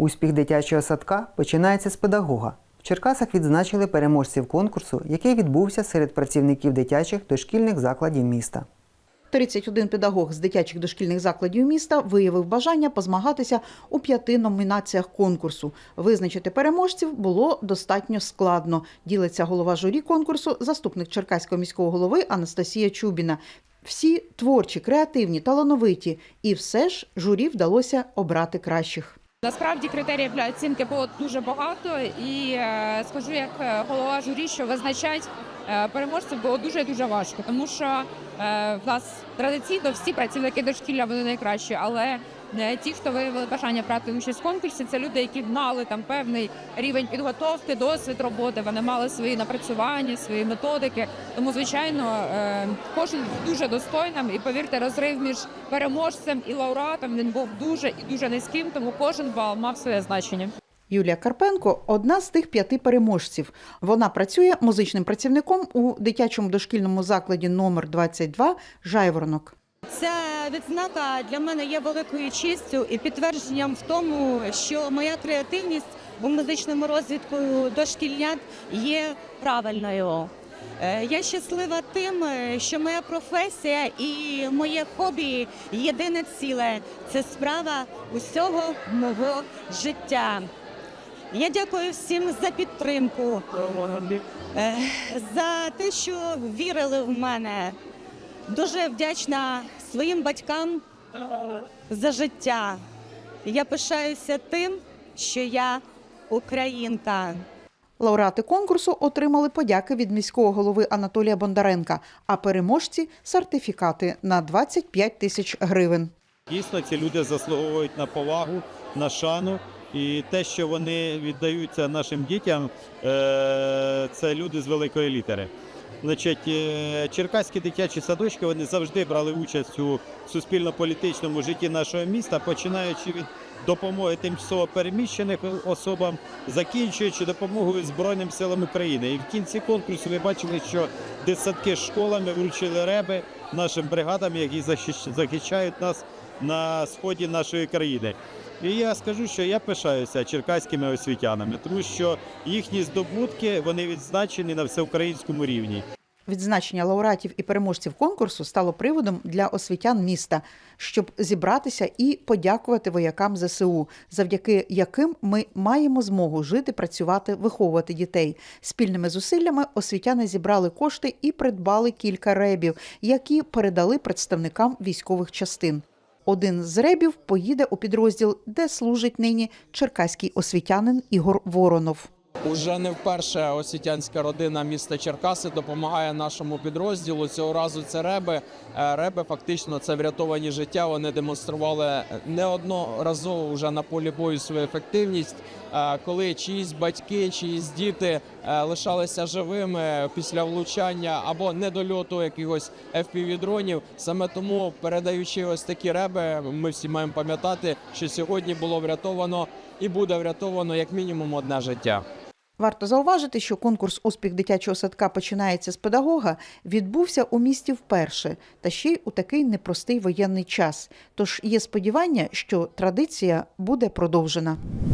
Успіх дитячого садка починається з педагога. В Черкасах відзначили переможців конкурсу, який відбувся серед працівників дитячих дошкільних закладів міста. 31 педагог з дитячих дошкільних закладів міста виявив бажання позмагатися у п'яти номінаціях конкурсу. Визначити переможців було достатньо складно. Ділиться голова журі конкурсу, заступник Черкаського міського голови Анастасія Чубіна. Всі творчі, креативні, талановиті, і все ж журі вдалося обрати кращих. Насправді критеріїв для оцінки було дуже багато, і е, скажу як е, голова журі, що визначати е, переможців було дуже дуже важко, тому що е, в нас традиційно всі працівники дошкілля вони найкращі, але е, ті, хто виявили бажання брати участь в конкурсі, це люди, які знали там певний рівень підготовки, досвід роботи. Вони мали свої напрацювання, свої методики. Тому, звичайно, е, кожен дуже достойним. І повірте, розрив між переможцем і лауреатом він був дуже і дуже низьким, тому кожен бал мав своє значення. Юлія Карпенко одна з тих п'яти переможців. Вона працює музичним працівником у дитячому дошкільному закладі номер 22 Жайворонок. Ця відзнака для мене є великою честю і підтвердженням в тому, що моя креативність у музичному розвитку дошкільнят є правильною. Е, Я щаслива тим, що моя професія і моє хобі єдине ціле це справа усього мого життя. Я дякую всім за підтримку, е, за те, що вірили в мене. Дуже вдячна своїм батькам за життя. Я пишаюся тим, що я українка. Лауреати конкурсу отримали подяки від міського голови Анатолія Бондаренка, а переможці сертифікати на 25 тисяч гривень. Дійсно, ці люди заслуговують на повагу, на шану. І те, що вони віддаються нашим дітям, е, це люди з великої літери. Значить, е, черкаські дитячі садочки вони завжди брали участь у суспільно-політичному житті нашого міста, починаючи від допомоги тимчасово переміщених особам, закінчуючи допомогою Збройним силам України. І в кінці конкурсу ви бачили, що дитсадки з школами вручили реби нашим бригадам, які захищають нас на сході нашої країни. І я скажу, що я пишаюся черкаськими освітянами, тому що їхні здобутки вони відзначені на всеукраїнському рівні. Відзначення лауреатів і переможців конкурсу стало приводом для освітян міста, щоб зібратися і подякувати воякам ЗСУ, завдяки яким ми маємо змогу жити, працювати, виховувати дітей. Спільними зусиллями освітяни зібрали кошти і придбали кілька ребів, які передали представникам військових частин. Один з ребів поїде у підрозділ, де служить нині черкаський освітянин Ігор Воронов. Уже не вперше освітянська родина міста Черкаси допомагає нашому підрозділу. Цього разу це реби. Е, Реби фактично це врятовані життя. Вони демонстрували неодноразово вже на полі бою свою ефективність. Е, Коли чиїсь батьки, чиїсь діти е, лишалися живими після влучання або недольоту якихось FPV-дронів. Саме тому, передаючи ось такі реби, ми всі маємо пам'ятати, що сьогодні було врятовано і буде врятовано як мінімум одне життя. Варто зауважити, що конкурс Успіх дитячого садка починається з педагога відбувся у місті вперше, та ще й у такий непростий воєнний час. Тож є сподівання, що традиція буде продовжена.